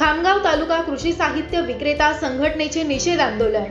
खामगाव तालुका कृषी साहित्य विक्रेता संघटनेचे निषेध आंदोलन.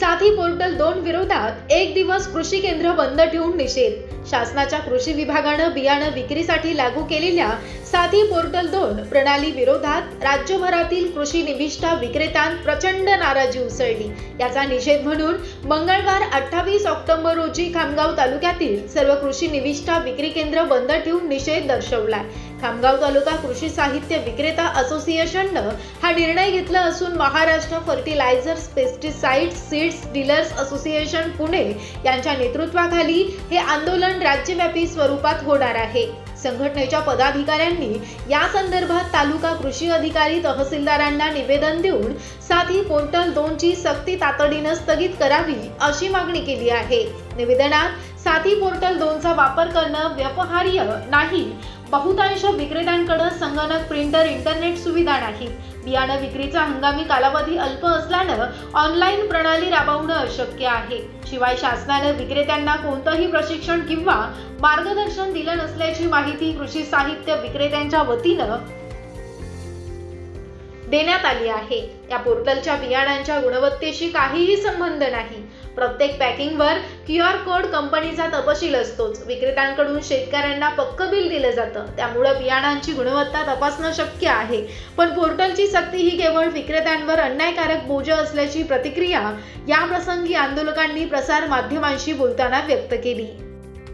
साथी पोर्टल दोन विरोधात एक दिवस कृषी केंद्र बंद ठेवून निषेध. शासनाच्या कृषी विभागानं बियाणं विक्रीसाठी लागू केलेल्या साथी पोर्टल दोन प्रणाली विरोधात राज्यभरातील कृषी निविष्ठा विक्रेत्यांत प्रचंड नाराजी उसळली. याचा निषेध म्हणून मंगळवार अठ्ठावीस ऑक्टोबर रोजी खामगाव तालुक्यातील सर्व कृषी निविष्ठा विक्री केंद्र बंद ठेवून निषेध दर्शवलाय. खामगाव तालुका कृषी साहित्य विक्रेता असोसिएशननं हा निर्णय घेतला असून Maharashtra fertilisers pesticides seeds dealers association Pune यांच्या नेतृत्वाखाली हे आंदोलन राज्यव्यापी स्वरूपात होणार आहे. संघटनेच्या पदाधिकाऱ्यांनी या संदर्भात तालुका कृषी अधिकारी तहसीलदारांना निवेदन देऊन साथी पोर्टल दोनची सक्ती तातडीनं स्थगित करावी अशी मागणी केली आहे. निवेदनात साथी पोर्टल दोनचा वापर करणं व्यवहार्य नाही. बहुतांश विक्रेत्यांकडे संगणक प्रिंटर इंटरनेट सुविधा नाही. बियाणं विक्रीचा हंगामी कालावधी अल्प असल्यानं ऑनलाईन प्रणाली राबवणं अशक्य आहे. शिवाय शासनानं विक्रेत्यांना कोणतंही प्रशिक्षण किंवा मार्गदर्शन दिलं नसल्याची माहिती कृषी साहित्य विक्रेत्यांच्या वतीनं देण्यात आली आहे. या पोर्टलच्या बियाणांच्या गुणवत्तेशी काहीही संबंध नाही. प्रत्येक पॅकिंगवर क्यू आर कोड कंपनीचा तपशील असतोच. विक्रेत्यांकडून शेतकऱ्यांना पक्क बिल दिलं जातं. त्यामुळं बियाणांची गुणवत्ता तपासणं शक्य आहे. पण पोर्टलची सक्ती ही केवळ विक्रेत्यांवर अन्यायकारक बोज असल्याची प्रतिक्रिया या प्रसंगी आंदोलकांनी प्रसार माध्यमांशी बोलताना व्यक्त केली.